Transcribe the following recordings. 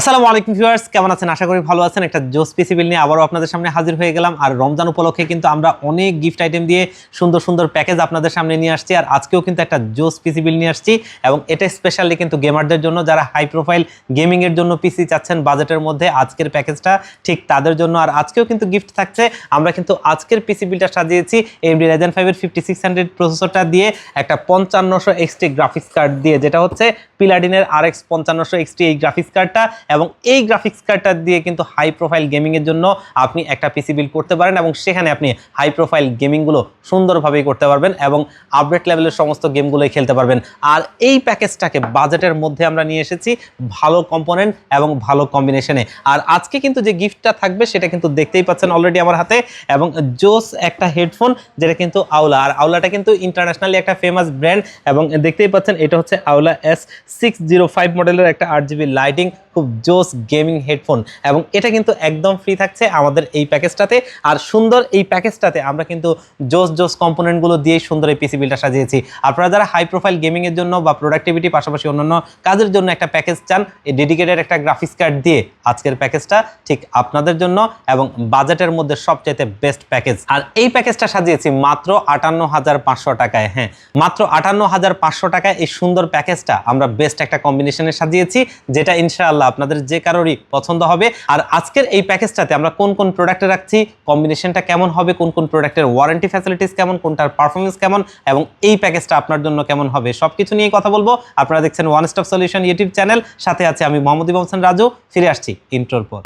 আসসালামু আলাইকুম ভিউয়ার্স, কেমন আছেন? আশা করি ভালো আছেন। একটা জোস পিসিবিল নিয়ে আবারও আপনাদের সামনে হাজির হয়ে গেলাম। আর রমজান উপলক্ষে কিন্তু আমরা অনেক গিফট আইটেম দিয়ে সুন্দর সুন্দর প্যাকেজ আপনাদের সামনে নিয়ে আসছি। আর আজকেও কিন্তু একটা জোস পিসিবিল নিয়ে আসছি এবং এটা স্পেশালি কিন্তু গেমারদের জন্য, যারা হাই প্রোফাইল গেমিংয়ের জন্য পিসি চাচ্ছেন বাজেটের মধ্যে, আজকের প্যাকেজটা ঠিক তাদের জন্য। আর আজকেও কিন্তু গিফট থাকছে। আমরা কিন্তু আজকের পিসিবিলটা সাজিয়েছি এমডি রাইজেন ফাইভের ফিফটি সিক্স হান্ড্রেড প্রসেসরটা দিয়ে একটা পঞ্চান্নশো এক্সটি গ্রাফিক্স কার্ড দিয়ে, যেটা হচ্ছে পিলাডিনের আর এক্স পঞ্চান্নশো এক্সটি এই গ্রাফিক্স কার্ডটা এবং এই গ্রাফিক্স কার্ডটা দিয়ে কিন্তু হাই প্রোফাইল গেমিংয়ের জন্য আপনি একটা পিসি বিল করতে পারেন এবং সেখানে আপনি হাই প্রোফাইল গেমিংগুলো সুন্দরভাবেই করতে পারবেন এবং আপডেট লেভেলের সমস্ত গেমগুলোই খেলতে পারবেন। আর এই প্যাকেজটাকে বাজেটের মধ্যে আমরা নিয়ে এসেছি ভালো কম্পোনেন্ট এবং ভালো কম্বিনেশনে আর আজকে কিন্তু যে গিফটটা থাকবে সেটা কিন্তু দেখতেই পাচ্ছেন অলরেডি আমার হাতে এবং জোস একটা হেডফোন যেটা কিন্তু আওলা আর আওলাটা কিন্তু ইন্টারন্যাশনালি একটা ফেমাস ব্র্যান্ড এবং দেখতেই পাচ্ছেন এটা হচ্ছে আওলা এস সিক্স জিরো ফাইভ মডেলের একটা আট জিবি লাইটিং খুব জোস গেমিং হেডফোন এবং এটা কিন্তু একদম ফ্রি থাকছে আমাদের এই প্যাকেজটাতে। আর সুন্দর এই প্যাকেজটাতে আমরা কিন্তু জোস জোস কম্পোনেন্টগুলো দিয়ে সুন্দর এই পিসি বিলটা সাজিয়েছি। আপনারা যারা হাই প্রোফাইল গেমিংয়ের জন্য বা প্রোডাক্টিভিটি পাশাপাশি অন্যান্য কাজের জন্য একটা প্যাকেজ চান, এই ডেডিকেটেড একটা গ্রাফিক্স কার্ড দিয়ে আজকের প্যাকেজটা ঠিক আপনাদের জন্য এবং বাজেটের মধ্যে সবচেয়ে বেস্ট প্যাকেজ আর এই প্যাকেজটা সাজিয়েছি মাত্র আটান্ন হাজার পাঁচশো টাকায় হ্যাঁ মাত্র আটান্ন হাজার পাঁচশো টাকায় এই সুন্দর প্যাকেজটা আমরা বেস্ট একটা কম্বিনেশনে সাজিয়েছি, যেটা ইনশাআল্লাহ আপনাদের যে কারোরই পছন্দ হবে। আর আজকের এই প্যাকেজটাতে আমরা কোন কোন প্রোডাক্টে রাখছি কম্বিনেশনটা কেমন হবে, কোন কোন প্রোডাক্টের ওয়ারেন্টি ফ্যাসিলিটিস কেমন, কোনটার পারফরমেন্স কেমন, এবং এই প্যাকেজটা আপনার জন্য কেমন হবে সব কিছু নিয়ে কথা বলব। আপনারা দেখছেন one stop solution YouTube channel সাথে আছে আমি মোহাম্মদ ইবসান রাজু। ফিরে আসছি ইন্ট্রোর পর।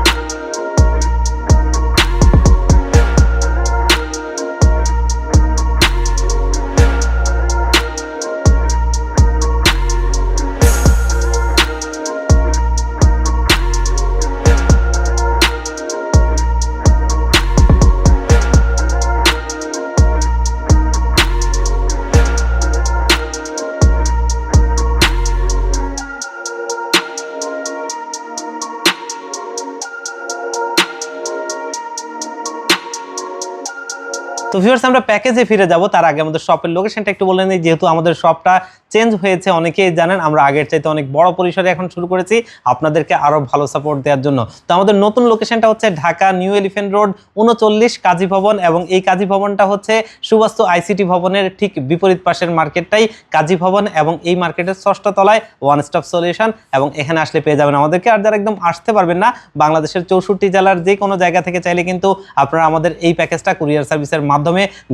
তো ভিউয়ার্স আমরা প্যাকেজে ফিরে যাব। তার আগে আমাদের শপের লোকেশনটা একটু বলে নিই, যেহেতু আমাদের শপটা চেঞ্জ হয়েছে, অনেকেই জানেন, আমরা আগের চাইতে অনেক বড় পরিসরে এখন শুরু করেছি আপনাদেরকে আরও ভালো সাপোর্ট দেওয়ার জন্য। তো আমাদের নতুন লোকেশনটা হচ্ছে ঢাকা নিউ এলিফেন্ট রোড, উনচল্লিশ কাজী ভবন, এবং এই কাজী ভবনটা হচ্ছে সুবাস্তু আইসিটি ভবনের ঠিক বিপরীত পাশের মার্কেটটাই কাজী ভবন, এবং এই মার্কেটের ষষ্ঠ তলায় ওয়ান স্টপ সলিউশন এবং এখানে আসলে পেয়ে যাবেন আমাদেরকে। আর যারা একদম আসতে পারবেন না, বাংলাদেশের চৌষট্টি জেলার যে কোনো জায়গা থেকে চাইলে কিন্তু আপনারা আমাদের এই প্যাকেজটা কুরিয়ার সার্ভিসের মাধ্যমে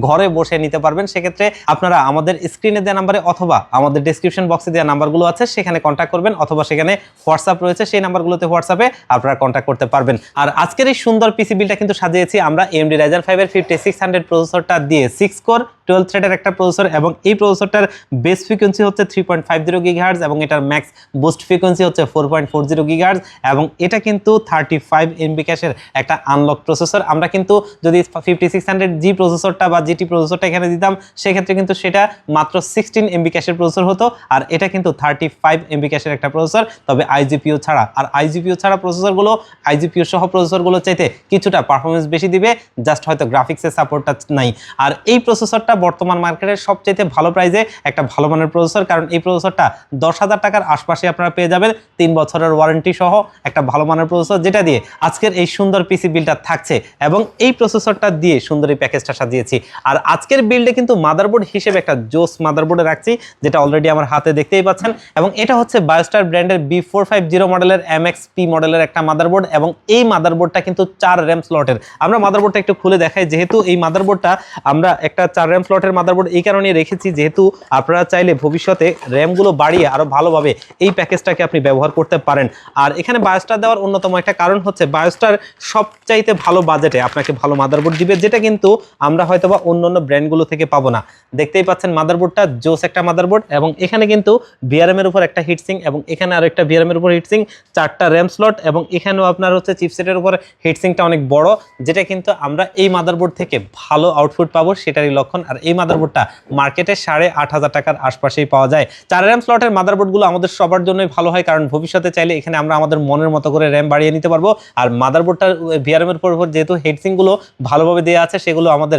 ঘরে বসে নিতে পারবেন। সেক্ষেত্রে আপনারা আমাদের স্ক্রিনে দেওয়া নাম্বারে অথবা আমাদের ডিসক্রিপশন বক্সে দেওয়া নাম্বারগুলো আছে, সেখানে কন্ট্যাক্ট করবেন অথবা সেখানে হোয়াটসঅ্যাপ রয়েছে, সেই নাম্বারগুলোতে হোয়াটসঅ্যাপে আপনারা কন্ট্যাক্ট করতে পারবেন। আর আজকের এই সুন্দর পিসি বিলটা কিন্তু সাজিয়েছি আমরা এমডি রাইজার ফাইভের ফিফটি সিক্স হান্ড্রেড প্রসেসরটা দিয়ে সিক্স কোর টুয়েলভ থ্রেডের একটা প্রসেসর এবং এই প্রসেসরটার বেস ফ্রিকোয়েন্সি হচ্ছে three point five zero gigahertz এবং এটার ম্যাক্স বুস্ট ফ্রিকোয়েন্সি হচ্ছে four point four zero gigahertz এবং এটা কিন্তু থার্টি ফাইভ এমবি ক্যাশের একটা আনলক প্রসেসর আমরা কিন্তু যদি ফিফটি সিক্স হান্ড্রেড জি প্রসেসরটা বা জিটি প্রসেসরটা এখানে দিতাম, সেক্ষেত্রে কিন্তু সেটা মাত্র সিক্সটিন এমবি ক্যাশের প্রসেসর হতো, আর এটা কিন্তু থার্টি ফাইভ এমবি ক্যাশের একটা প্রসেসর তবে আইজিপিও ছাড়া। আর আইজিপিও ছাড়া প্রসেসরগুলো আইজিপিও সহ প্রসেসরগুলো চাইতে কিছুটা পারফরমেন্স বেশি দিবে জাস্ট হয়তো গ্রাফিক্সের সাপোর্টটা নাই। আর এই প্রসেসরটা বর্তমান মার্কেটের সবচেয়ে ভালো প্রাইসে একটা ভালো মানের প্রসেসর কারণ এই প্রসেসরটা দশ হাজার টাকার আশপাশে আপনারা পেয়ে যাবেন, তিন বছরের ওয়ারেন্টি সহ একটা ভালো মানের প্রসেসর যেটা দিয়ে আজকের এই সুন্দর পিসি বিলটা থাকছে। এবং এই প্রসেসরটা দিয়ে সুন্দর এই প্যাকেজটা সাজিয়েছি আর আজকের বিল্ডে কিন্তু মাদারবোর্ড হিসেবে একটা জোস মাদারবোর্ডে রাখছি, যেটা অলরেডি আমার হাতে দেখতেই পাচ্ছেন। এবং এটা হচ্ছে বায়োস্টার ব্র্যান্ডের বি ফোর ফাইভ জিরো মডেলের এম এক্স পি মডেলের একটা মাদারবোর্ড এবং এই মাদারবোর্ডটা কিন্তু চার র্যাম স্লটের আমরা মাদারবোর্ডটা একটু খুলে দেখাই, যেহেতু এই মাদারবোর্ডটা আমরা একটা চার র্যাম স্লটের মাদারবোর্ড এই কারণে রেখেছি, যেহেতু আপনারা চাইলে ভবিষ্যতে র্যামগুলো বাড়িয়ে আরও ভালোভাবে এই প্যাকেজটাকে আপনি ব্যবহার করতে পারেন। আর এখানে বায়োস্টার দেওয়ার অন্যতম একটা কারণ হচ্ছে বায়োস্টার সবচাইতে ভালো বাজেটে আপনাকে ভালো মাদারবোর্ড দিবে, যেটা কিন্তু আমরা হয়তো বা অন্য অন্য ব্র্যান্ডগুলো থেকে পাবো না। দেখতেই পাচ্ছেন মাদারবোর্ডটা, জোস একটা মাদারবোর্ড এবং এখানে কিন্তু বিআরএম এর উপর একটা হিটসিং এবং এখানে আরও একটা এর উপর হিটসিং চারটা র্যাম স্লট এবং এখানেও আপনার হচ্ছে চিপসেটের উপর হিটসিংটা অনেক বড়, যেটা কিন্তু আমরা এই মাদারবোর্ড থেকে ভালো আউটপুট পাবো সেটারই লক্ষণ। আর এই মাদারবোর্ডটা মার্কেটে সাড়ে আট হাজার টাকার আশপাশেই পাওয়া যায়। চার র্যাম স্লটের মাদারবোর্ডগুলো আমাদের সবার জন্যই ভালো হয় কারণ ভবিষ্যতে চাইলে এখানে আমরা আমাদের মনের মতো করে র্যাম বাড়িয়ে নিতে পারব। আর মাদারবোর্ডটার এর উপর যেহেতু হেডসিংগুলো ভালোভাবে দেওয়া আছে, সেগুলো আমাদের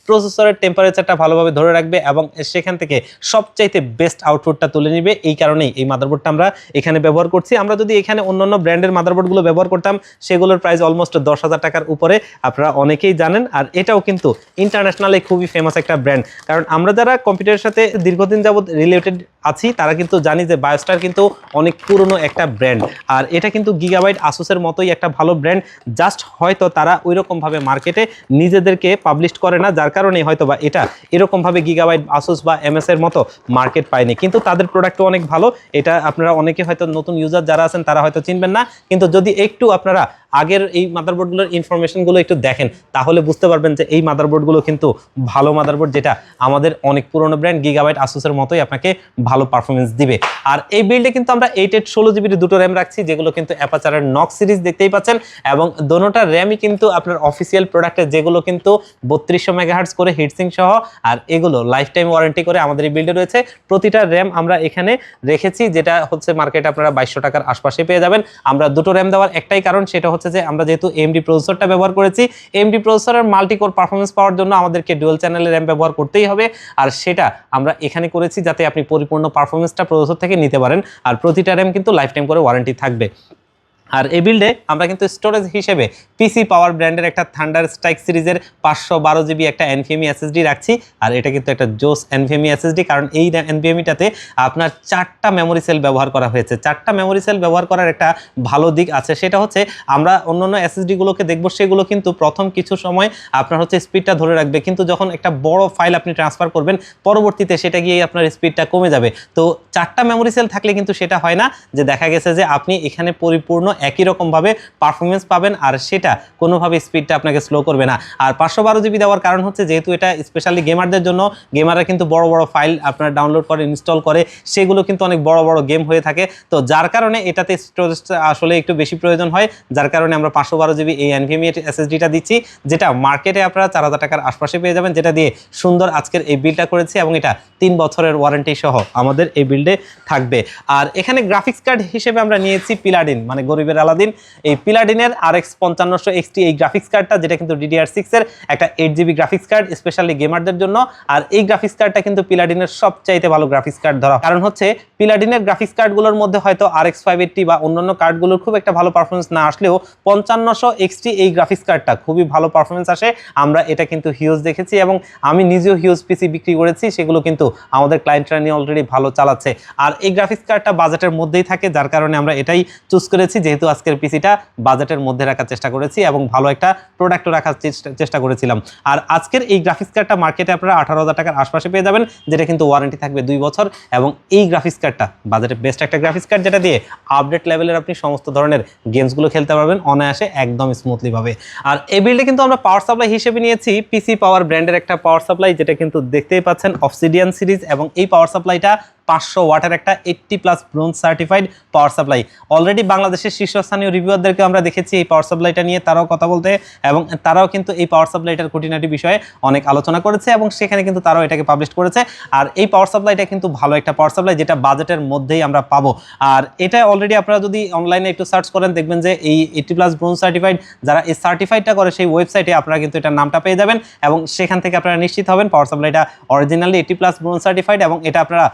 প্রসেসরের টেম্পারেচারটা ভালোভাবে ধরে রাখবে এবং সেখান থেকে সবচাইতে বেস্ট আউটপুটটা তুলে নিবে। এই কারণেই এই মাদারবোর্ডটা আমরা এখানে ব্যবহার করছি। আমরা যদি এখানে অন্যান্য ব্র্যান্ডের মাদারবোর্ডগুলো ব্যবহার করতাম, সেগুলোর প্রাইস অলমোস্ট দশ হাজার টাকার উপরে আপনারা অনেকেই জানেন। আর এটাও কিন্তু ইন্টারন্যাশনালি খুবই ফেমাস একটা ব্র্যান্ড কারণ আমরা যারা কম্পিউটারের সাথে দীর্ঘদিন যাবত রিলেটেড আছি, তারা কিন্তু জানি যে বায়োস্টার কিন্তু অনেক পুরনো একটা ব্র্যান্ড আর এটা কিন্তু গিগাবাইট আসুসের মতোই একটা ভালো ব্র্যান্ড জাস্ট হয়তো তারা ওই রকমভাবে মার্কেটে নিজেদেরকে পাবলিশ করে না, যার কারণে হয়তো বা এটা এরকমভাবে গিগাবাইট আসুস বা এমএস এর মতো মার্কেট পায়নি। কিন্তু তাদের প্রোডাক্টও অনেক ভালো। এটা আপনারা অনেকে হয়তো নতুন ইউজার যারা আছেন, তারা হয়তো চিনবেন না। কিন্তু যদি একটু আপনারা আগের এই মাদারবোর্ডগুলোর ইনফরমেশনগুলো একটু দেখেন, তাহলে বুঝতে পারবেন যে এই মাদারবোর্ডগুলো কিন্তু ভালো মাদারবোর্ড যেটা আমাদের অনেক পুরনো ব্র্যান্ড গিগাবাইট আসুসের মতোই আপনাকে ভালো পারফরমেন্স দিবে। আর এই বিল্ডে কিন্তু আমরা এইট এইট ষোলো জিবির দুটো র্যাম রাখছি, যেগুলো কিন্তু অ্যাপাচারের নক সিরিজ দেখতেই পাচ্ছেন। এবং দোনোটা র্যামই কিন্তু আপনার অফিসিয়াল প্রোডাক্টের যেগুলো কিন্তু বত্রিশশো মেগাহার্টস করে হিটসিং সহ আর এগুলো লাইফ টাইম ওয়ারেন্টি করে আমাদের এই বিল্ডে রয়েছে। প্রতিটা র্যাম আমরা এখানে রেখেছি, যেটা হচ্ছে মার্কেটে আপনারা বাইশশো টাকার আশপাশে পেয়ে যাবেন। আমরা দুটো র্যাম দেওয়ার একটাই কারণ, সেটা হচ্ছে যে আমরা যেহেতু এমডি প্রসেসরটা ব্যবহার করেছি এমডি প্রসেসরের মাল্টিকোর পারফরমেন্স পাওয়ার জন্য আমাদেরকে ডুয়েল চ্যানেলের র্যাম ব্যবহার করতেই হবে। আর সেটা আমরা এখানে করেছি যাতে আপনি পরিপূর্ণ পারফরমেন্সটা প্রসেসর থেকে নিতে পারেন। আর প্রতিটা র্যাম কিন্তু লাইফ টাইম করে ওয়ারেন্টি থাকবে। আর এই বিল্ডে আমরা কিন্তু স্টোরেজ হিসেবে পিসি পাওয়ার ব্র্যান্ডের একটা থান্ডার স্ট্রাইক সিরিজের পাঁচশো বারো জিবি একটা এনভিএমই এসএসডি রাখছি। আর এটা কিন্তু একটা জোস এনভিএমই এসএসডি কারণ এই এনভিএমিটাতে আপনার চারটা মেমোরি সেল ব্যবহার করা হয়েছে। চারটা মেমোরি সেল ব্যবহার করার একটা ভালো দিক আছে, সেটা হচ্ছে আমরা অন্যান্য এসএসডিগুলোকে দেখব, সেগুলো কিন্তু প্রথম কিছু সময় আপনার হচ্ছে স্পিডটা ধরে রাখবে। কিন্তু যখন একটা বড় ফাইল আপনি ট্রান্সফার করবেন, পরবর্তীতে সেটা গিয়ে আপনার স্পিডটা কমে যাবে। তো চারটা মেমোরি সেল থাকলে কিন্তু সেটা হয় না, যে দেখা গেছে যে আপনি এখানে পরিপূর্ণ একই রকমভাবে পারফরমেন্স পাবেন আর সেটা কোনোভাবে স্পিডটা আপনাকে স্লো করবে না। আর পাঁচশো বারো জিবি দেওয়ার কারণ হচ্ছে যেহেতু এটা স্পেশালি গেমারদের জন্য গেমাররা কিন্তু বড় বড় ফাইল আপনার ডাউনলোড করে ইনস্টল করে, সেগুলো কিন্তু অনেক বড় বড় গেম হয়ে থাকে। তো যার কারণে এটাতে স্টোরেজটা আসলে একটু বেশি প্রয়োজন হয়। যার কারণে আমরা পাঁচশো বারো জিবি এই এনভিএমই এসএসডিটা দিচ্ছি, যেটা মার্কেটে আপনারা চার হাজার টাকার আশপাশে পেয়ে যাবেন, যেটা দিয়ে সুন্দর আজকের এই বিলটা করেছি এবং এটা তিন বছরের ওয়ারেন্টি সহ আমাদের এই বিল্ডে থাকবে। আর এখানে গ্রাফিক্স কার্ড হিসেবে আমরা নিয়েছি পিলাডিন মানে গরিবের আলাদিন। এই পিলাডিনের আর এক্স পঞ্চান্নশো এক্সটি এই গ্রাফিক্স কার্ডটা যেটা কিন্তু ডিডিআর সিক্সের একটা eight GB graphics card specially গেমারদের জন্য। আর এই গ্রাফিক্স কার্ডটা কিন্তু পিলাডিনের সবচাইতে ভালো গ্রাফিক্স কার্ড ধরা। কারণ হচ্ছে, পিলাডিনের গ্রাফিক্স কার্ডগুলোর মধ্যে হয়তো আর এক্স ফাইভ এইটটি বা অন্যান্য কার্ডগুলোর খুব একটা ভালো পারফরমেন্স না আসলেও পঞ্চান্নশো এক্সটি এই গ্রাফিক্স কার্ডটা খুবই ভালো পারফরমেন্স আসে। আমরা এটা কিন্তু হিউজ দেখেছি এবং আমি নিজেও হিউজ পিসি বিক্রি করেছি, সেগুলো কিন্তু আমাদের ক্লায়েন্টরা নিয়ে অলরেডি ভালো চালাচ্ছে। আর এই গ্রাফিক্স কার্ডটা বাজেটের মধ্যেই থাকে, যার কারণে আমরা এটাই চুজ করেছি যেহেতু আজকের পিসিটা বাজেটের মধ্যে রাখার চেষ্টা করেছি এবং ভালো একটা প্রোডাক্টও রাখার চেষ্টা- করেছিলাম। আর আজকের এই গ্রাফিক্স কার্ডটা মার্কেটে আপনারা আঠারো হাজার টাকার আশপাশে পেয়ে যাবেন, যেটা কিন্তু ওয়ারেন্টি থাকবে দুই বছর এবং এই গ্রাফিক্স কার্ডটা বাজেটে বেস্ট একটা গ্রাফিক্স কার্ড যেটা দিয়ে আপডেট লেভেলের আপনি সমস্ত ধরনের গেমসগুলো খেলতে পারবেন অনায়াসে একদম স্মুথলিভাবে আর এই বিল্ডে কিন্তু আমরা পাওয়ার সাপ্লাই হিসেবে নিয়েছি পিসি পাওয়ার ব্র্যান্ডের একটা পাওয়ার সাপ্লাই যেটা কিন্তু দেখতেই পাচ্ছেন অফসিডিয়ান সিরিজ এবং এই পাওয়ার সাপ্লাইটা পাঁচশো ওয়াটের একটা eighty plus bronze certified power supply already বাংলাদেশের শীর্ষস্থানীয় রিভিউয়ারদেরকে আমরা দেখেছি এই পাওয়ার সাপ্লাইটা নিয়ে, তারাও কথা বলতে এবং তারাও কিন্তু এই পাওয়ার সাপ্লাইটার খুঁটিনাটি বিষয়ে অনেক আলোচনা করেছে এবং সেখানে কিন্তু তারাও এটাকে পাবলিশ করেছে। আর এই পাওয়ার সাপ্লাইটা কিন্তু ভালো একটা পাওয়ার সাপ্লাই যেটা বাজেটের মধ্যেই আমরা পাবো। আর এটা অলরেডি আপনারা যদি অনলাইনে একটু সার্চ করেন, দেখবেন যে এই এইটটি প্লাস ব্রোঞ্জ সার্টিফাইড যারা এই সার্টিফাইডটা করে সেই ওয়েবসাইটে আপনারা কিন্তু এটার নামটা পেয়ে যাবেন এবং সেখান থেকে আপনারা নিশ্চিত হবেন power সাপ্লাইটা originally eighty plus bronze certified এবং এটা আপনারা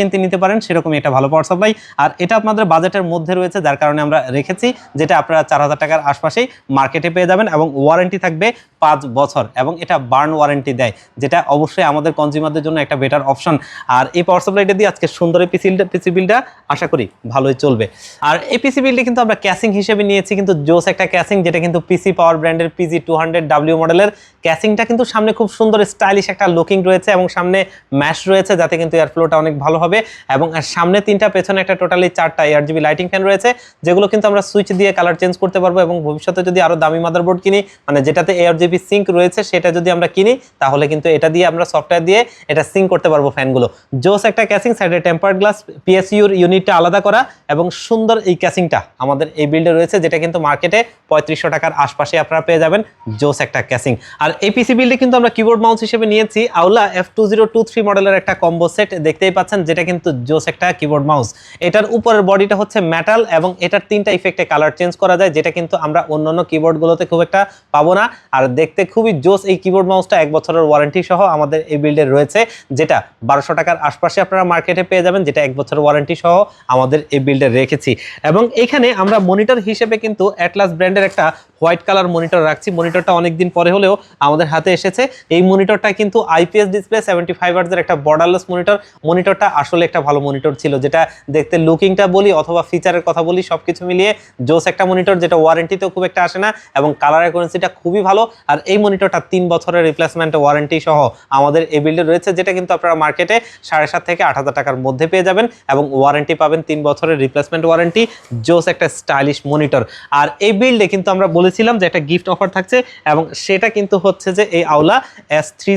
নিশ্চিন্তে নিতে পারেন, সেরকমই একটা ভালো পাওয়ার সাপ্লাই। আর এটা আপনাদের বাজেটের মধ্যে রয়েছে, যার কারণে আমরা রেখেছি, যেটা আপনারা চার হাজার টাকার আশপাশেই মার্কেটে পেয়ে যাবেন এবং ওয়ারেন্টি থাকবে পাঁচ বছর এবং এটা বার্ন ওয়ারেন্টি দেয়, যেটা অবশ্যই আমাদের কনজিউমারদের জন্য একটা বেটার অপশন আর এই পাওয়ার সাপ্লাইটা দিয়ে আজকে সুন্দর এই পিসি পিসি বিলটা আশা করি ভালোই চলবে। আর এই পিসি বিলটি কিন্তু আমরা ক্যাসিং হিসেবে নিয়েছি, কিন্তু জোস একটা ক্যাসিং যেটা কিন্তু পিসি পাওয়ার ব্র্যান্ডের পিজি টু হান্ড্রেড ডাব্লিউ মডেলের ক্যাসিংটা কিন্তু সামনে খুব সুন্দর স্টাইলিশ একটা লুকিং রয়েছে এবং সামনে ম্যাশ রয়েছে, যাতে কিন্তু এয়ার ফ্লোটা অনেক ভালো হবে। এবং আর সামনে তিনটা, পেছনে একটা টোটালি চারটা এয়ার জিবি লাইটিং ফ্যান রয়েছে, যেগুলো কিন্তু আমরা সুইচ দিয়ে কালার চেঞ্জ করতে পারব এবং ভবিষ্যতে যদি আরও দামি মাদারবোর্ড কিনি মানে যেটাতে এয়ার জিবি সিঙ্ক রয়েছে সেটা যদি আমরা কিনি, তাহলে কিন্তু এটা দিয়ে আমরা সফটওয়্যার দিয়ে এটা সিঙ্ক করতে পারব ফ্যানগুলো জোস একটা ক্যাসিং সাইডে টেম্পার্ড গ্লাস পিএসইউর ইউনিটটা আলাদা করা এবং সুন্দর এই ক্যাসিংটা আমাদের এই বিল্ডে রয়েছে, যেটা কিন্তু মার্কেটে পঁয়ত্রিশশো টাকার আশপাশে আপনারা পেয়ে যাবেন জোস একটা ক্যাসিং আর এই পিসি বিল্ডে কিন্তু আমরা কিবোর্ড মাউস হিসেবে নিয়েছি Aula F two zero two three মডেলের একটা কম্বো সেট দেখতেই পাচ্ছেন যেটা কিন্তু জোস একটা কিবোর্ড মাউস এটার উপরের বডিটা হচ্ছে মেটাল এবং এটার তিনটা ইফেক্টে কালার চেঞ্জ করা যায়, যেটা কিন্তু আমরা অন্যান্য কিবোর্ডগুলোতে খুব একটা পাবো না। আর দেখতে খুবই জোস এই কিবোর্ড মাউসটা এক বছরের ওয়ারেন্টি সহ আমাদের এই বিল্ডে রয়েছে, যেটা বারোশো টাকার আশপাশে আপনারা মার্কেটে পেয়ে যাবেন, যেটা এক বছরের ওয়ারেন্টি সহ আমাদের এই বিল্ডে রেখেছি। এবং এখানে আমরা মনিটর হিসেবে কিন্তু অ্যাটলাস ব্র্যান্ডের একটা হোয়াইট কালার মনিটর রাখছি। মনিটরটা অনেকদিন পরে হলেও আমাদের হাতে এসেছে। এই মনিটরটা কিন্তু আইপিএস ডিসপ্লে সেভেন্টি ফাইভ আর্সের একটা বর্ডারলেস মনিটর। মনিটরটা আসলে একটা ভালো মনিটর ছিল, যেটা দেখতে লুকিংটা বলি অথবা ফিচারের কথা বলি সব কিছু মিলিয়ে জোস একটা মনিটর, যেটা ওয়ারেন্টিতেও খুব একটা আসে না এবং কালার অ্যাকুরেন্সিটা খুবই ভালো। আর এই মনিটরটা তিন বছরের রিপ্লেসমেন্ট ওয়ারেন্টি সহ আমাদের এই বিল্ডে রয়েছে, যেটা কিন্তু আপনারা মার্কেটে সাড়ে সাত থেকে আট হাজার টাকার মধ্যে পেয়ে যাবেন এবং ওয়ারেন্টি পাবেন তিন বছরের রিপ্লেসমেন্ট ওয়ারেন্টি জোস একটা স্টাইলিশ মনিটর। আর এই বিল্ডে কিন্তু আমরা বলেছিলাম যে একটা গিফট অফার থাকছে এবং সেটা কিন্তু হচ্ছে যে এই আওলা এস থ্রি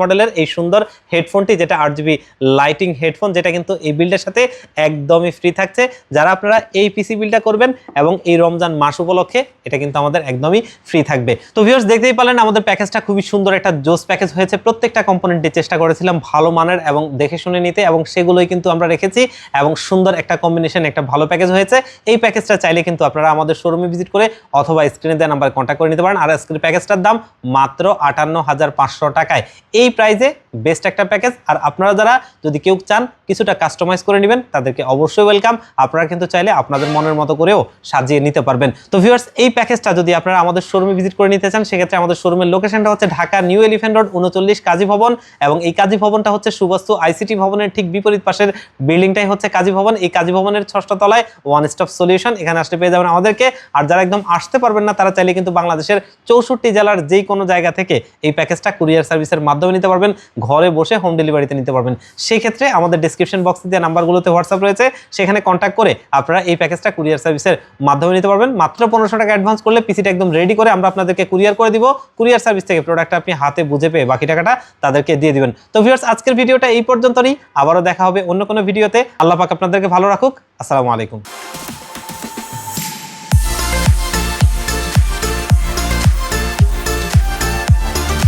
মডেলের এই সুন্দর হেডফোনটি যেটা আট লাইটিং হেডফোন যেটা কিন্তু এই বিল্ডের সাথে একদমই ফ্রি থাকছে। যারা আপনারা এই পিসি বিলটা করবেন এবং এই রমজান মাস উপলক্ষে, এটা কিন্তু আমাদের একদমই ফ্রি থাকবে। তো ভিউয়ার্স দেখতেই পারলেন, আমাদের প্যাকেজটা খুবই সুন্দর একটা জোস প্যাকেজ হয়েছে। প্রত্যেকটা কম্পোনেন্টে চেষ্টা করেছিলাম ভালো মানের এবং দেখে শুনে নিতে এবং সেগুলোই কিন্তু আমরা রেখেছি এবং সুন্দর একটা কম্বিনেশন একটা ভালো প্যাকেজ হয়েছে। এই প্যাকেজটা চাইলে কিন্তু আপনারা আমাদের শোরুমে ভিজিট করে অথবা স্ক্রিনে দেওয়া নাম্বার কন্ট্যাক্ট করে নিতে পারেন। আর আজকের প্যাকেজটার দাম মাত্র আটান্ন হাজার পাঁচশো টাকায়। এই প্রাইজে বেস্ট একটা প্যাকেজ। আর আপনারা যারা যদি কেউ চান কিছুটা কাস্টমাইজ করে নেবেন, তাদেরকে অবশ্যই ওয়েলকাম। আপনারা কিন্তু চাইলে আপনাদের মনের মতো করেও সাজিয়ে নিতে পারবেন। তো ভিউয়ার্স, এই প্যাকেজটা যদি আপনারা আমাদের শোরুমে ভিজিট করে নিতে চান, সেক্ষেত্রে আমাদের শোরুমের লোকেশনটা হচ্ছে ঢাকা নিউ এলিফেন্ট রোড, উনচল্লিশ কাজী ভবন। এবং এই কাজী ভবনটা হচ্ছে সুবস্তু আইসিটি ভবনের ঠিক বিপরীত পাশের বিল্ডিংটাই হচ্ছে কাজী ভবন। এই কাজী ভবনের ষষ্ঠ তলায় ওয়ান স্টপ সলিউশন এখানে আসতে পেয়ে যাবেন আমাদেরকে। আর যারা একদম আসতে পারবেন না, তারা চাইলে কিন্তু বাংলাদেশের চৌষট্টি জেলার যেই কোনো জায়গা থেকে এই প্যাকেজটা কুরিয়ার সার্ভিসের মাধ্যমে নিতে পারবেন। ঘরে বসে হোম ডেলিভারিতে নিতে পারবেন। সেই ক্ষেত্রে আমাদের ডিসক্রিপশন বক্সে দেওয়া নাম্বারগুলোতে হোয়াটসঅ্যাপ রয়েছে, সেখানে কন্ট্যাক্ট করে আপনারা এই প্যাকেজটা কুরিয়ার সার্ভিসের মাধ্যমে নিতে পারবেন। মাত্র পনেরোশো টাকা অ্যাডভান্স করলে পিসিটা একদম রেডি করে আমরা আপনাদেরকে কুরিয়ার করে দিব। কুরিয়ার সার্ভিস থেকে প্রোডাক্টটা আপনি হাতে বুঝে পেয়ে বাকি টাকাটা তাদেরকে দিয়ে দিবেন। তো ভিউয়ার্স আজকের ভিডিওটা এই পর্যন্তই আবারও দেখা হবে অন্য কোনো ভিডিওতে আল্লাহ পাক আপনাদেরকে ভালো রাখুক। আসসালামু আলাইকুম।